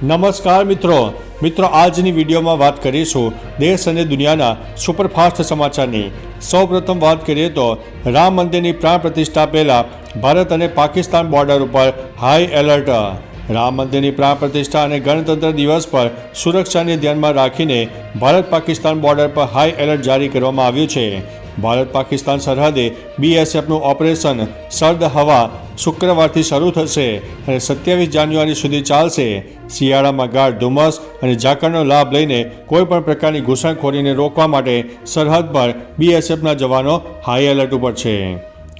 નમસ્કાર મિત્રો. મિત્રો, આજની વિડીયોમાં વાત કરીશું દેશ અને દુનિયાના સુપરફાસ્ટ સમાચારની. સૌપ્રથમ વાત કરીએ તો, રામ મંદિરની પ્રાણ પ્રતિષ્ઠા પહેલાં ભારત અને પાકિસ્તાન બોર્ડર ઉપર હાઈ એલર્ટ. રામ મંદિરની પ્રાણ પ્રતિષ્ઠા અને ગણતંત્ર દિવસ પર સુરક્ષાને ધ્યાનમાં રાખીને ભારત પાકિસ્તાન બોર્ડર પર હાઈ એલર્ટ જારી કરવામાં આવ્યું છે. ભારત પાકિસ્તાન સરહદે બીએસએફનું ઓપરેશન સર્દ હવા શુક્રવારથી શરૂ થશે અને સત્યાવીસ જાન્યુઆરી સુધી ચાલશે. શિયાળામાં ગાઢ ધુમ્મસ અને ઝાકળનો લાભ લઈને કોઈપણ પ્રકારની ઘૂસણખોરીને રોકવા માટે સરહદ પર બીએસએફના જવાનો હાઈ એલર્ટ ઉપર છે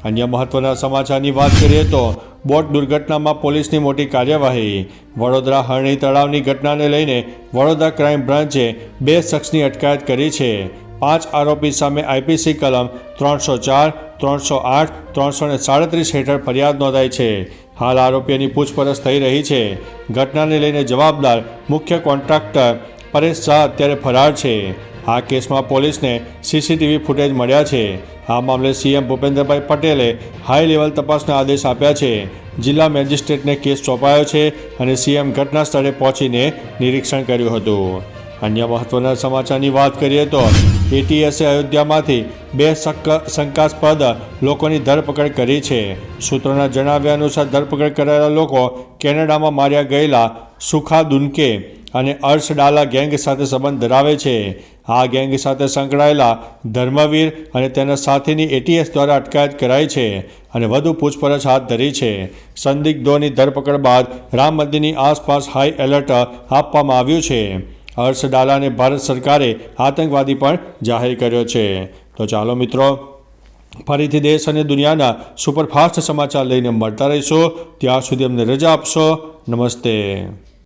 અન્ય મહત્વના સમાચારની વાત કરીએ તો, બોટ દુર્ઘટનામાં પોલીસની મોટી કાર્યવાહી. વડોદરા હરણી તળાવની ઘટનાને લઈને વડોદરા ક્રાઇમ બ્રાન્ચે બે શખ્સની અટકાયત કરી છે. પાંચ આરોપી સામે આઈપીસી કલમ ત્રણસો ચાર ત્રણસો આઠ ત્રણસો ને સાડત્રીસ હેઠળ ફરિયાદ નોંધાઈ છે. હાલ આરોપીઓની પૂછપરછ થઈ રહી છે. ઘટનાને લઈને જવાબદાર મુખ્ય કોન્ટ્રાક્ટર પરેશ શાહ અત્યારે ફરાર છે. આ કેસમાં પોલીસને સીસીટીવી ફૂટેજ મળ્યા છે. આ મામલે સીએમ ભૂપેન્દ્રભાઈ પટેલે હાઈ લેવલ તપાસના આદેશ આપ્યા છે. જિલ્લા મેજિસ્ટ્રેટને કેસ સોંપાયો છે અને સીએમ ઘટના સ્થળે પહોંચીને નિરીક્ષણ કર્યું હતું. અન્ય મહત્વના સમાચારની વાત કરીએ તો એટીએસે અયોધ્યામાંથી બે શંક- શંકાસ્પદ લોકોની ધરપકડ કરી છે. સૂત્રોના જણાવ્યા અનુસાર ધરપકડ કરાયેલા લોકો કેનેડામાં માર્યા ગયેલા સુખા દુનકે અને અર્શ ડાલા ગેંગ સાથે સંબંધ ધરાવે છે. આ ગેંગ સાથે સંકળાયેલા ધર્મવીર અને તેના સાથીની એટીએસ દ્વારા અટકાયત કરાઈ છે અને વધુ પૂછપરછ હાથ ધરી છે. સંદિગ્ધોની ધરપકડ બાદ રામ મંદિરની આસપાસ હાઈ એલર્ટ આપવામાં આવ્યું છે. હર્ષ ડાલાને ભારત સરકારે આતંકવાદી પણ જાહેર કર્યો છે. તો ચાલો મિત્રો, ફરીથી દેશ અને દુનિયાના સુપરફાસ્ટ સમાચાર લઈને મળતા રહીશો. ત્યાં સુધી અમને રજા આપશો. નમસ્તે.